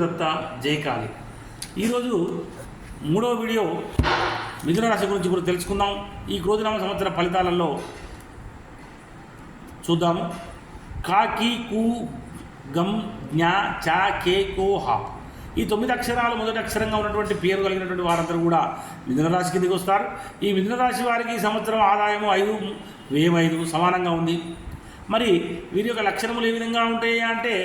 దత్త జయకాళి ఈరోజు మూడవ వీడియో మిథున రాశి గురించి కూడా తెలుసుకుందాం. ఈ క్రోధనామ సంవత్సర ఫలితాలలో చూద్దాము. కాకి కు గమ్ జ్ఞా చా కే కో హా. ఈ తొమ్మిది అక్షరాలు మొదటి అక్షరంగా ఉన్నటువంటి పేరు కలిగినటువంటి వారందరూ కూడా మిథున రాశి వస్తారు. ఈ మిథున రాశి వారికి ఈ సంవత్సరం ఆదాయము ఐదు వ్యయం ఐదు సమానంగా ఉంది. మరి వీరి యొక్క లక్షణములు ఏ విధంగా ఉంటాయి అంటే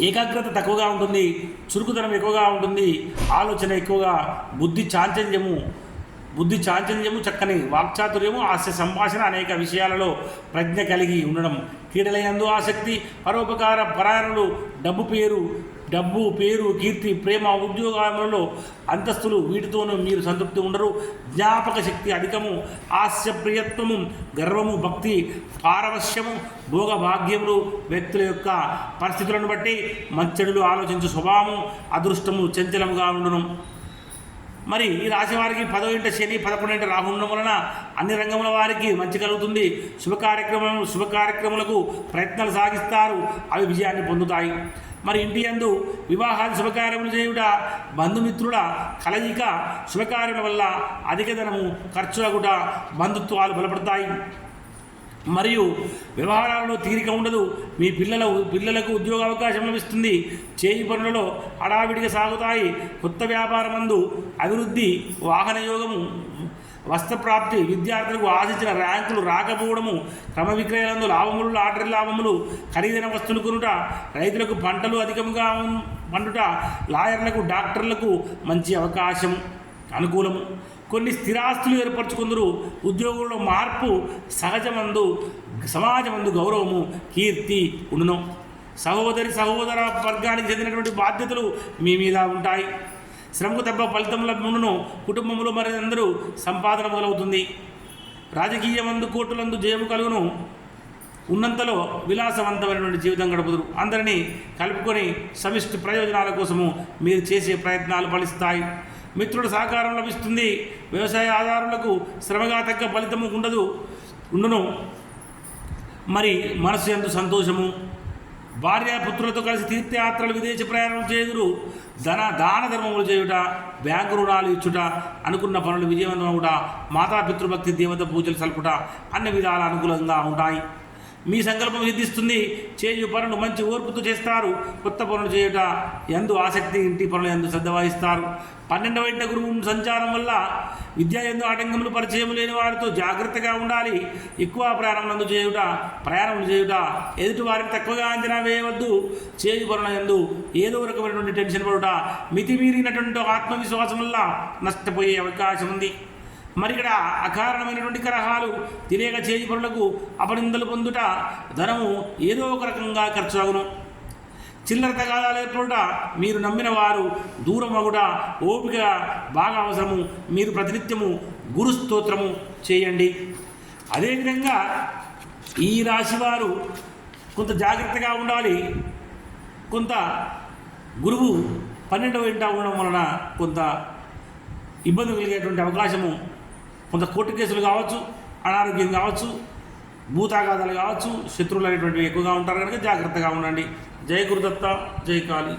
ఏకాగ్రత తక్కువగా ఉంటుంది చురుకుదనం ఎక్కువగా ఉంటుంది ఆలోచన ఎక్కువగా బుద్ధి చాంచల్యము బుద్ధి చాంచల్యము చక్కని వాక్చాతుర్యము హాస్య సంభాషణ అనేక విషయాలలో ప్రజ్ఞ కలిగి ఉండడం. క్రీడలైనందు ఆసక్తి పరోపకార పరాయణలు డబ్బు పేరు డబ్బు పేరు కీర్తి ప్రేమ ఉద్యోగాలలో అంతస్తులు వీటితోనూ మీరు సంతృప్తి ఉండరు. జ్ఞాపక శక్తి అధికము హాస్యప్రియత్వము గర్వము భక్తి పారవశ్యము భోగభాగ్యములు వ్యక్తుల యొక్క పరిస్థితులను బట్టి మంచడులు ఆలోచించు స్వభావము అదృష్టము చంచలముగా ఉండను. మరి ఈ రాశి వారికి పదో ఇంట శని పదకొండు ఇంట రాహు ఉండడం వలన అన్ని రంగముల వారికి మంచి కలుగుతుంది. శుభ కార్యక్రమం శుభ కార్యక్రమాలకు ప్రయత్నాలు సాగిస్తారు. అవి విజయాన్ని పొందుతాయి. మరి ఇంటి యందు వివాహాది శుభకార్యములు చేయుట బంధుమిత్రుల కలయిక శుభకార్యముల వల్ల అధిక ధనము ఖర్చు అగుట బంధుత్వాలు బలపడతాయి. మరియు వ్యవహారాలలో తీరిక ఉండదు. మీ పిల్లల పిల్లలకు ఉద్యోగ అవకాశం లభిస్తుంది. చేయి పనులలో హడావిడిగా సాగుతాయి. కొత్త వ్యాపారమందు అభివృద్ధి వాహన యోగము వస్త్రప్రాప్తి విద్యార్థులకు ఆశించిన ర్యాంకులు రాకపోవడము క్రమ విక్రయాలందు లాభములు లాటరీ లాభములు ఖరీదైన వస్తువులు కొనుట రైతులకు పంటలు అధికంగా పండుట లాయర్లకు డాక్టర్లకు మంచి అవకాశం అనుకూలము. కొన్ని స్థిరాస్తులు ఏర్పరచుకుందరు. ఉద్యోగుల్లో మార్పు సహజమందు సమాజమందు గౌరవము కీర్తి ఉండును. సహోదరి సహోదర వర్గానికి చెందినటువంటి బాధ్యతలు మీ మీద ఉంటాయి. శ్రమకు తప్ప ఫలితముల ముందును కుటుంబంలో మరి అందరూ సంపాదన మొదలవుతుంది. రాజకీయమందు కోర్టులందు జయము కలుగును. ఉన్నంతలో విలాసవంతమైనటువంటి జీవితం గడుపుదురు. అందరినీ కలుపుకొని సమిష్టి ప్రయోజనాల కోసము మీరు చేసే ప్రయత్నాలు ఫలిస్తాయి. మిత్రుడు సహకారం లభిస్తుంది. వ్యవసాయ ఆధారులకు శ్రమగా తగ్గ ఫలితము ఉండదు. ఉండును. మరి మనసు ఎందు సంతోషము భార్యాపుత్రులతో కలిసి తీర్థయాత్రలు విదేశీ ప్రయాణం చేయుదురు. ధన దాన ధర్మములు చేయుట బ్యాంకు రుణాలు ఇచ్చుట అనుకున్న పనులు విజయవంతమవుట మాతాపితృభక్తి దేవత పూజలు సల్పుట అన్ని విధాల అనుకూలంగా ఉంటాయి. మీ సంకల్పం సిద్ధిస్తుంది. చేయు పనులు మంచి ఓర్పుతో చేస్తారు. కొత్త పనులు చేయుట ఎందు ఆసక్తి ఇంటి పనులు ఎందు శ్రద్ధ వహిస్తారు. పన్నెండవ ఇంట గురువు సంచారం వల్ల విద్య ఎందు ఆటంకములు పరిచయం లేని వారితో జాగ్రత్తగా ఉండాలి. ఎక్కువ ప్రయాణములందు చేయుట ప్రయాణములు చేయుట ఎదుటి వారిని తక్కువగా అంచనా వేయవద్దు. చేయు పనుల ఎందు ఏదో రకమైనటువంటి టెన్షన్ పడుట మితిమీరినటువంటి ఆత్మవిశ్వాసం వల్ల నష్టపోయే అవకాశం ఉంది మరి ఇక్కడ అకారణమైనటువంటి కరహాలు తినేక చేయి పనులకు అపనిందలు పొందుట ధనము ఏదో ఒక రకంగా ఖర్చు చిల్లర తగాదాలు ఏర్పడుట మీరు నమ్మిన వారు దూరం అగుట ఓపిక బాగా అవసరము. మీరు ప్రతినిత్యము గురుస్తోత్రము చేయండి. అదేవిధంగా ఈ రాశి వారు కొంత జాగ్రత్తగా ఉండాలి. కొంత గురువు పన్నెండవ ఇంట ఉండడం వలన కొంత ఇబ్బంది కలిగేటువంటి అవకాశము కొంత కోర్టు కేసులు కావచ్చు అనారోగ్యం కావచ్చు భూతాఘాతాలు కావచ్చు శత్రువులు అనేటువంటివి ఎక్కువగా ఉంటారు కనుక జాగ్రత్తగా ఉండండి. జయ గురుదత్త జై కాళీ.